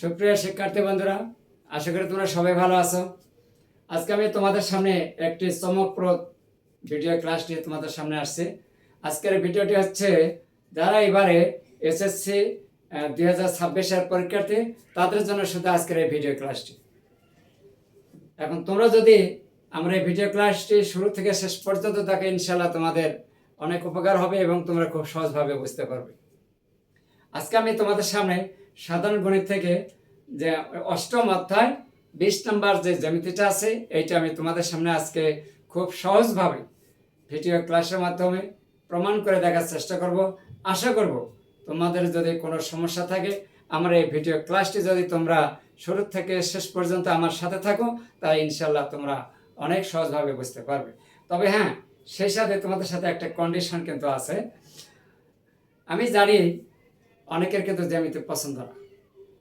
সুপ্রিয় শিক্ষার্থী বন্ধুরা, আশা করি তোমরা সবাই ভালো আছো। আজকে আমি তোমাদের সামনে একটি চমকপ্রদ ভিডিও ক্লাস নিয়ে তোমাদের সামনে আসছি। আজকের ভিডিওটি হচ্ছে, যারা এবারে এসএসসি দুই হাজার ছাব্বিশের পরীক্ষার্থী, তাদের জন্য শুধু আজকের এই ভিডিও ক্লাসটি এখন তোমরা যদি আমরা এই ভিডিও ক্লাসটি শুরু থেকে শেষ পর্যন্ত দেখো ইনশাল্লাহ তোমাদের অনেক উপকার হবে এবং তোমরা খুব সহজভাবে বুঝতে পারবে। আজকে আমি তোমাদের সামনে সাধারণ গণিত থেকে যে অষ্টম অধ্যায়, বিশ নম্বর যে জ্যামিতিটা আছে, এইটা আমি তোমাদের সামনে আজকে খুব সহজভাবে ভিডিও ক্লাসের মাধ্যমে প্রমাণ করে দেখার চেষ্টা করব। আশা করব তোমাদের যদি কোনো সমস্যা থাকে, আমার এই ভিডিও ক্লাসটি যদি তোমরা শুরু থেকে শেষ পর্যন্ত আমার সাথে থাকো তাই ইনশাল্লাহ তোমরা অনেক সহজভাবে বুঝতে পারবে। তবে হ্যাঁ সেই সাথে তোমাদের সাথে একটা কন্ডিশন কিন্তু আছে। আমি জানি অনেকের কিন্তু জ্যামিতি পছন্দ না।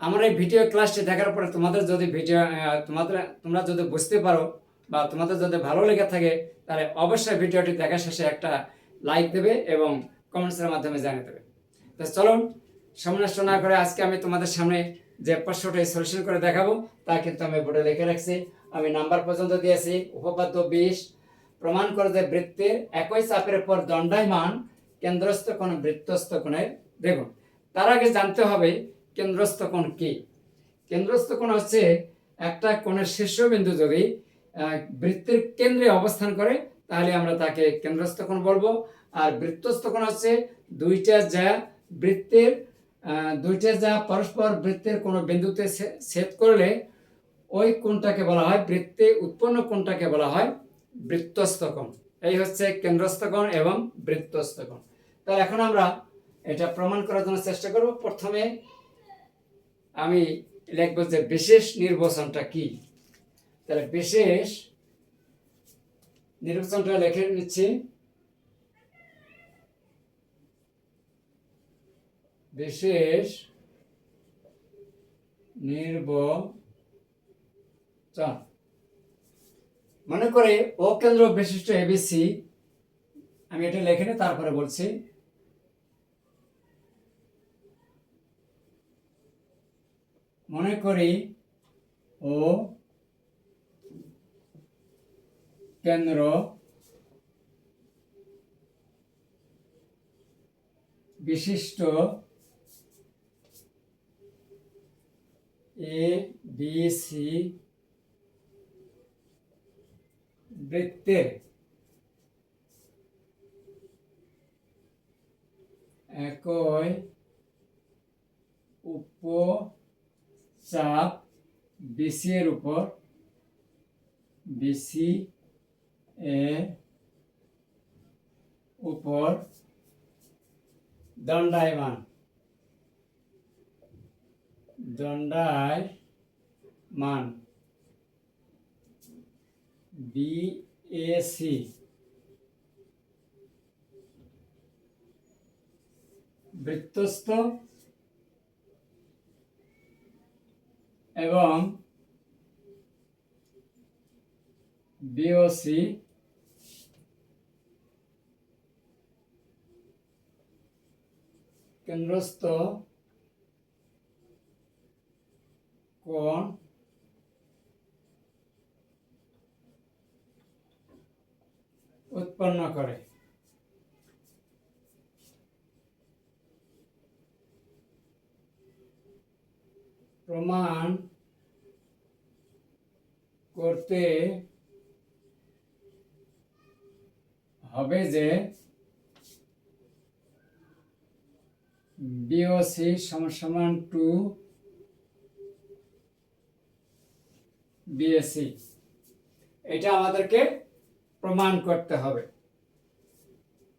আমার এই ভিডিও ক্লাসটি দেখার পরে তোমাদের যদি ভিডিও তোমাদের, তোমরা যদি বুঝতে পারো বা তোমাদের যদি ভালো লেগে থাকে, তাহলে অবশ্যই ভিডিওটি দেখার শেষে একটা লাইক দেবে এবং কমেন্টসের মাধ্যমে জানিয়ে দেবে। তো চলুন সময় নষ্ট না করে আজকে আমি তোমাদের সামনে যে প্রশ্নটি সলিউশন করে দেখাবো, তা কিন্তু আমি বোর্ডে লিখে রাখছি। আমি নাম্বার পর্যন্ত দিয়েছি, উপপাদ্য বিশ, প্রমাণ করে যে বৃত্তের একই চাপের উপর দণ্ডায়মান, কেন্দ্রস্থ কোণ বৃত্তস্থ কোণের, দেখুন। তার আগে জানতে হবে কেন্দ্রস্থ কোণ কি? কেন্দ্রস্থ কোণ হচ্ছে একটা কোণের শীর্ষবিন্দু যদি বৃত্তের কেন্দ্রে অবস্থান করে, তাহলে আমরা তাকে কেন্দ্রস্থ কোণ বলব। আর বৃত্তস্থ কোণ হচ্ছে দুইটা যা বৃত্তের দুইটা যা পরস্পর বৃত্তের কোনো বিন্দুতে ছেদ করলে ওই কোণটাকে বলা হয় বৃত্তে উৎপন্ন কোণটাকে বলা হয় বৃত্তস্থ কোণ। এই হচ্ছে কেন্দ্রস্থ কোণ এবং বৃত্তস্থ কোণ। তাহলে এখন আমরা এটা প্রমাণ করার জন্য চেষ্টা করব। প্রথমে আমি লিখব যে বিশেষ নির্বাচনটা কি? তাহলে বিশেষ নির্বাচনটা লিখে নিচ্ছি। বিশেষ নির্বাচন। মনে করে ও কেন্দ্র বিশিষ্ট এবিসি আমি এটা লিখে তারপরে বলছি। মনে করি ও কেন্দ্র বিশিষ্ট এ বি সি বৃত্তের একই উপচাপ বিসি এর উপর বিসি এর উপর দণ্ডায়মান দণ্ডায়মান বিএসি বৃত্তস্থ এবং বিওসি কেন্দ্রস্থ কোণ উৎপন্ন করে। প্রমাণ করতে হবে যে বিওসি সমান টু বিএসসি এটা আমাদেরকে প্রমাণ করতে হবে।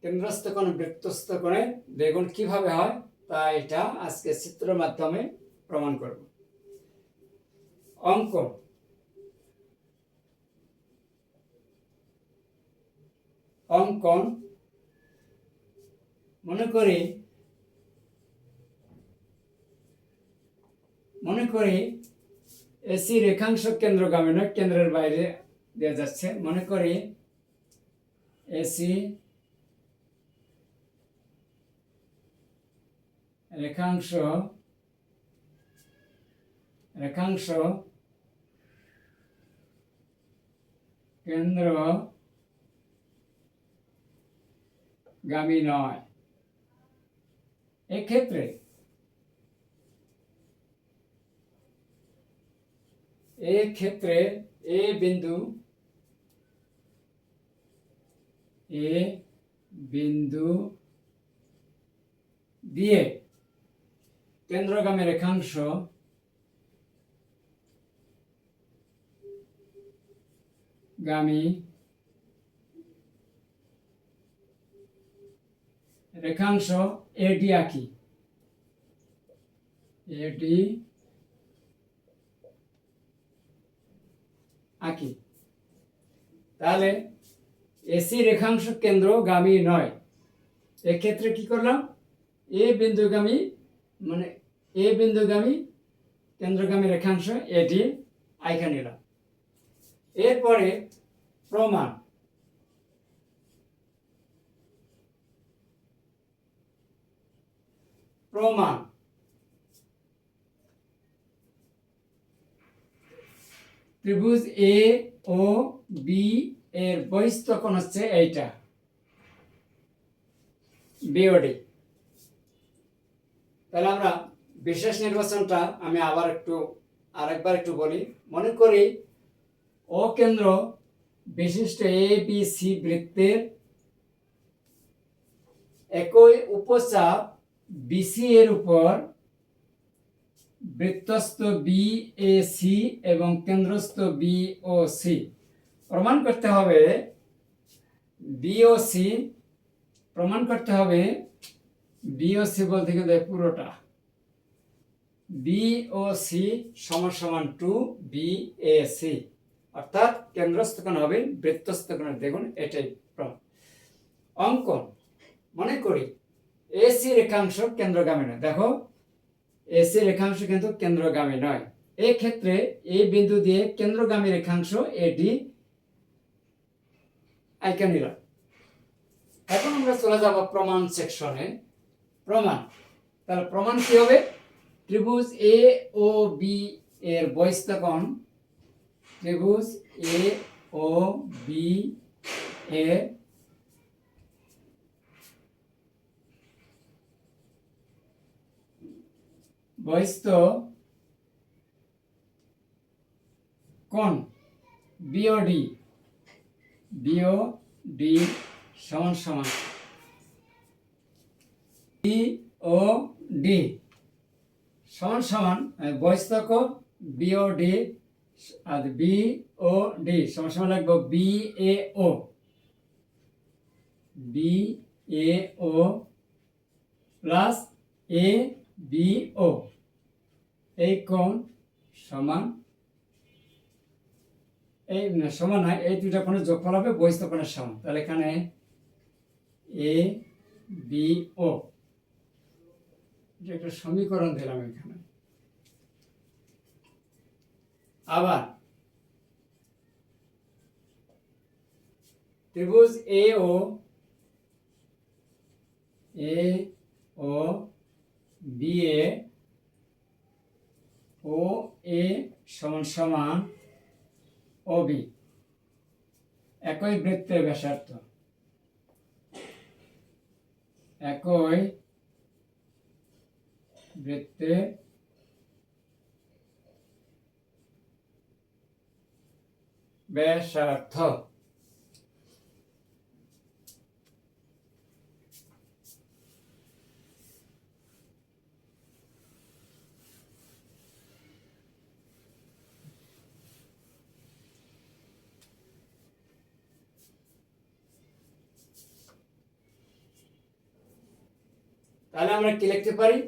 কেন্দ্রস্থ কোণ, বৃত্তস্থ কোণে বেগুন কীভাবে হয় তা এটা আজকে চিত্রের মাধ্যমে প্রমাণ করব। অঙ্ক অঙ্কন মনে করি মনে করি এসি রেখাংশ কেন্দ্রগামী নয় কেন্দ্রের বাইরে দেওয়া যাচ্ছে। মনে করি এসি রেখাংশ রেখাংশ কেন্দ্র গামী নয়। এক্ষেত্রে এক্ষেত্রে এ বিন্দু এ বিন্দু দিয়ে কেন্দ্রগামী রেখাংশ গামী রেখাংশ এডি আঁকি। এডি আঁকি। তাহলে এসি রেখাংশ কেন্দ্র গামী নয়। এক্ষেত্রে কি করলাম? এ বিন্দুগামী মানে এ বিন্দুগামী কেন্দ্রগামী রেখাংশ এটি আইকা নিলাম। এরপরে প্রমাণ। প্রমাণ। ত্রিভুজ এ ও বি এর বহিস্থ কোণ হচ্ছে এইটা। বিওডি তাহলে আমরা বিশেষ নির্বাচনটা আমি আবার একটু, আরেকবার একটু বলি। মনে করি ও কেন্দ্র বিশিষ্ট এ বি সি বৃত্তের একই উপচাপ বিসি এর উপর বৃত্তস্থ বি এ সি এবং কেন্দ্রস্থ বি ও সি প্রমাণ করতে হবে বি ও সি প্রমাণ করতে হবে বি ও সি বলতে গেলে পুরোটা। বি ও সি সমান সমান টু বি এ সি অর্থাৎ কেন্দ্রস্থ কোণ হবে বৃত্তস্থ কোণের। দেখুন, এটাই অঙ্কন, মনে করি এসি রেখাংশ কেন্দ্রগামী নয়। দেখো এসি রেখাংশ কিন্তু কেন্দ্রগামী নয়। এই ক্ষেত্রে এই বিন্দু দিয়ে কেন্দ্রগামী রেখাংশ এটি আইকা নিলাম এখন আমরা চলে যাব প্রমাণ সেকশনে। প্রমাণ। তাহলে প্রমাণ কি হবে? ত্রিভুজ এ ও বি এর বহিস্থকোণ ত্রিভুজ এ ও বি এর বহিস্থ কোণ বিওডি বিওডি সমান সমান। ও ডি সমান সমান কোণ বিওডি আর বি ও ডি সমান সমান লাগবো B A O B A O plus A B O এই কোণ সমান, এই সমান হয় এই দুইটা কোণের যোগফল হবে সমান। তাহলে এখানে এ বি ও একটা সমীকরণ দিলাম এখানে। আবার ত্রিভুজ A O A O B A ও এ সমান সমান ও বি। একই বৃত্তের ব্যাসার্ধ। একই বৃত্তের ব্যাসার্ধ। তাহলে আমরা কি লিখতে পারি?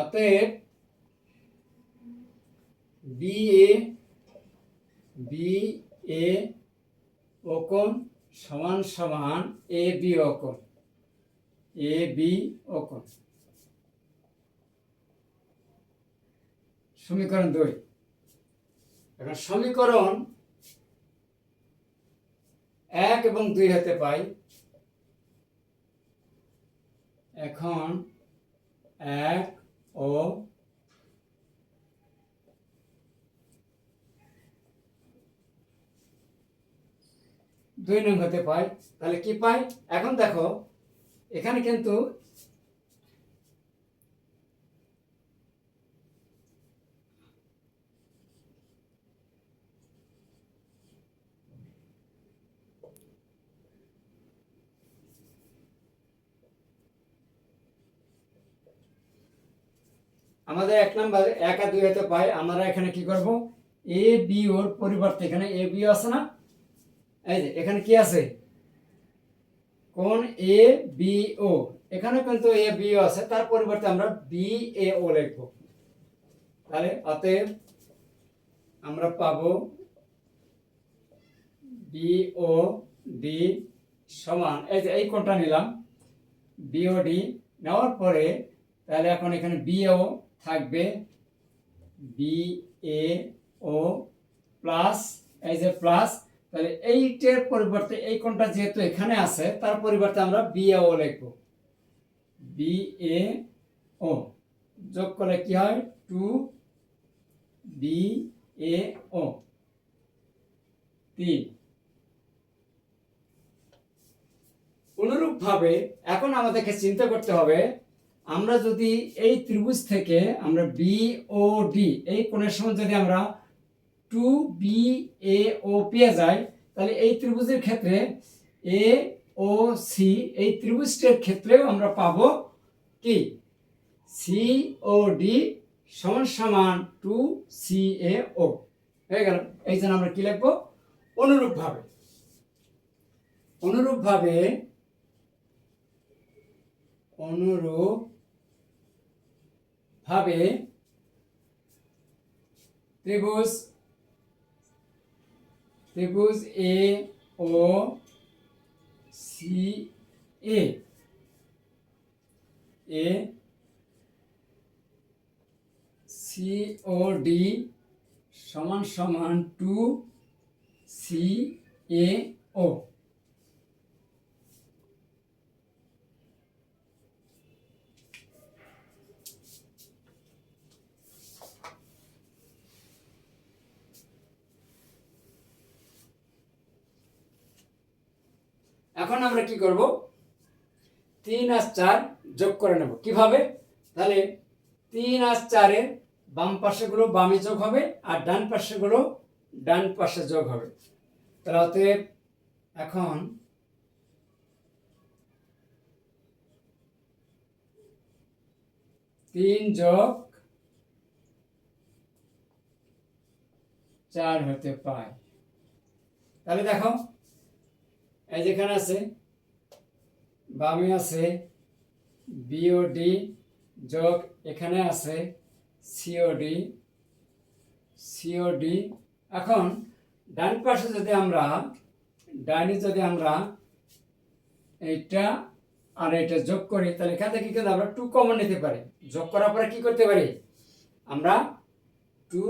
অতএব বি এ বি এ ওকোণ সমান সমান এ বি ওকোণ এ বি ওকোণ সমীকরণ দুই। এখন সমীকরণ এক এবং দুই হতে পাই। এখন এক ও দুই নং হতে পাই। তাহলে কি পাই? এখন দেখো এখানে কিন্তু আমাদের এক নাম্বার, এক আর দুই হতে পাই আমরা এখানে কি করব? এ বি ওর পরিবর্তে এখানে এ বি আছে না? এই যে, এখানে কি আছে? কোন এ বি ও এখানে কিন্তু এ বি ও আছে। তার পরিবর্তে আমরা বি এ ও লিখব। তাহলে অতএব আমরা পাবো বি ও ডি সমান। এই যে, এই কোনটা নিলাম। বিওডি নেওয়ার পরে তাহলে এখন এখানে বিও থাকবে বি এ ও প্লাস এই যে প্লাস তাহলে এইটের পরিবর্তে এই কোনটা যেহেতু এখানে আছে, তার পরিবর্তে আমরা বি এ ও লিখব। বি এ ও যোগ করলে কি হয়? টু বি এ ও তিন। অনুরূপভাবে এখন আমাদেরকে চিন্তা করতে হবে আমরা যদি এই ত্রিভুজ থেকে আমরা বি ও ডি এই কোণের সময় যদি আমরা টু বি এ ও পেয়ে যাই, তাহলে এই ত্রিভুজের ক্ষেত্রে এ ও সি এই ত্রিভুজটির ক্ষেত্রেও আমরা পাবো কি? সি ও ডি সমান সমান টু সি এ ও হয়ে গেল। এই জন্য আমরা কি লিখব? অনুরূপভাবে। অনুরূপভাবে অনুরূপ ভাবে ত্রিভুজ ত্রিভুজ A O C A A C O D সমান সমান টু সি এ ও এখন আমরা কি করব? তিন আর চার যোগ করে নেব। কীভাবে? তাহলে তিন আর চারের বাম পাশেগুলো বামে যোগ হবে আর ডান পাশেগুলো ডান পাশে যোগ হবে। তাহলে অতএব এখন তিন যোগ চার হতে পায়। তাহলে দেখো, এই যেখানে আছে বামে আছে বিওডি যোগ এখানে আছে সিওডি সিওডি এখন ডান পাশে যদি আমরা ডাইনে যদি আমরা এইটা আর এটা যোগ করি, তাহলে এখান থেকে কিন্তু আমরা টু কমন নিতে পারি। যোগ করার পরে কি করতে পারি? আমরা টু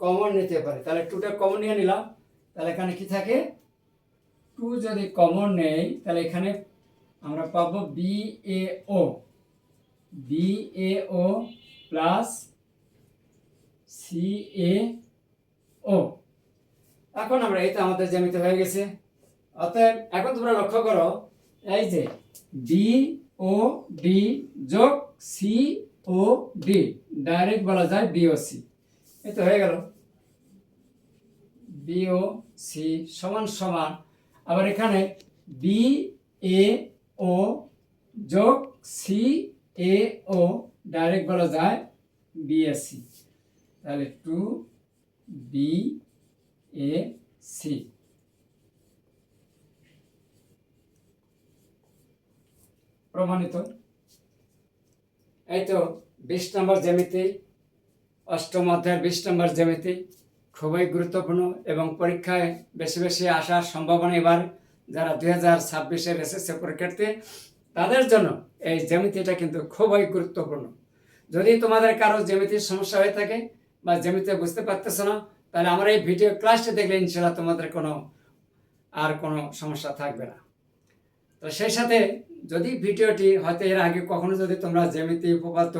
কমন নিতে পারি। তাহলে টুটা কমন নিয়ে নিলাম। তাহলে এখানে কি থাকে? টু যদি কমন নেই, তাহলে এখানে আমরা পাবো B A O B A O plus C A O এখন আমরা তো আমাদের জ্যামিতি হয়ে গেছে। অতএব এখন তোমরা লক্ষ্য করো, এই যে বি ও ডি যোগ সি ও ডি ডাইরেক্ট বলা যায় বিওসি এই তো হয়ে গেল। বিও সি সমান সমান। আবার এখানে বি এ ও যোগ সি এ ও ডাইরেক্ট বলা যায় বিএসসি তাহলে টু বি এ সি প্রমাণিত। এই তো বিশ নম্বর জ্যামিতি, অষ্টম অধ্যায়ের বিশ নম্বর জ্যামিতি, খুবই গুরুত্বপূর্ণ এবং পরীক্ষায় বেশি বেশি আসার সম্ভাবনা এবার যারা দুই হাজার ছাব্বিশের এসএসসি পরীক্ষার্থী, তাদের জন্য এই জ্যামিতিটা কিন্তু খুবই গুরুত্বপূর্ণ। যদি তোমাদের কারও জ্যামিতির সমস্যা হয়ে থাকে বা জ্যামিতি বুঝতে পারতেছো না, তাহলে আমার এই ভিডিও ক্লাসটি দেখলে ইনশাল্লাহ তোমাদের কোনো, আর কোনো সমস্যা থাকবে না। তো সেই সাথে যদি ভিডিওটি হয়তো এর আগে কখনো যদি তোমরা জ্যামিতি উপপাদ্য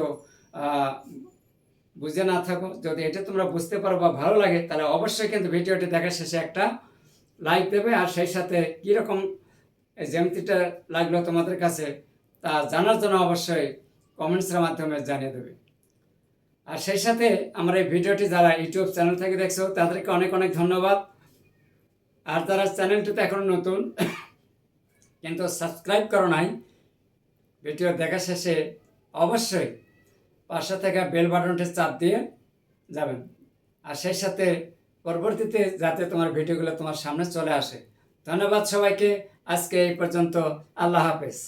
বুঝে না থাকো, যদি এটা তোমরা বুঝতে পারো বা ভালো লাগে, তাহলে অবশ্যই কিন্তু ভিডিওটি দেখার শেষে একটা লাইক দেবে আর সেই সাথে কীরকম জ্যামিতিটা লাগল তোমাদের কাছে তা জানার জন্য অবশ্যই কমেন্টসের মাধ্যমে জানিয়ে দেবে। আর সেই সাথে আমার এই ভিডিওটি যারা ইউটিউব চ্যানেল থেকে দেখছ, তাদেরকে অনেক অনেক ধন্যবাদ। আর যারা চ্যানেলটিতে এখন নতুন, কিন্তু সাবস্ক্রাইব করো নাই, ভিডিও দেখা শেষে অবশ্যই পাশে থেকে বেল বাটনটি চাপ দিয়ে যাবেন। আর সেই সাথে পরবর্তীতে যাতে তোমার ভিডিওগুলো তোমার সামনে চলে আসে। ধন্যবাদ সবাইকে। আজকে এই পর্যন্ত। আল্লাহ হাফেজ।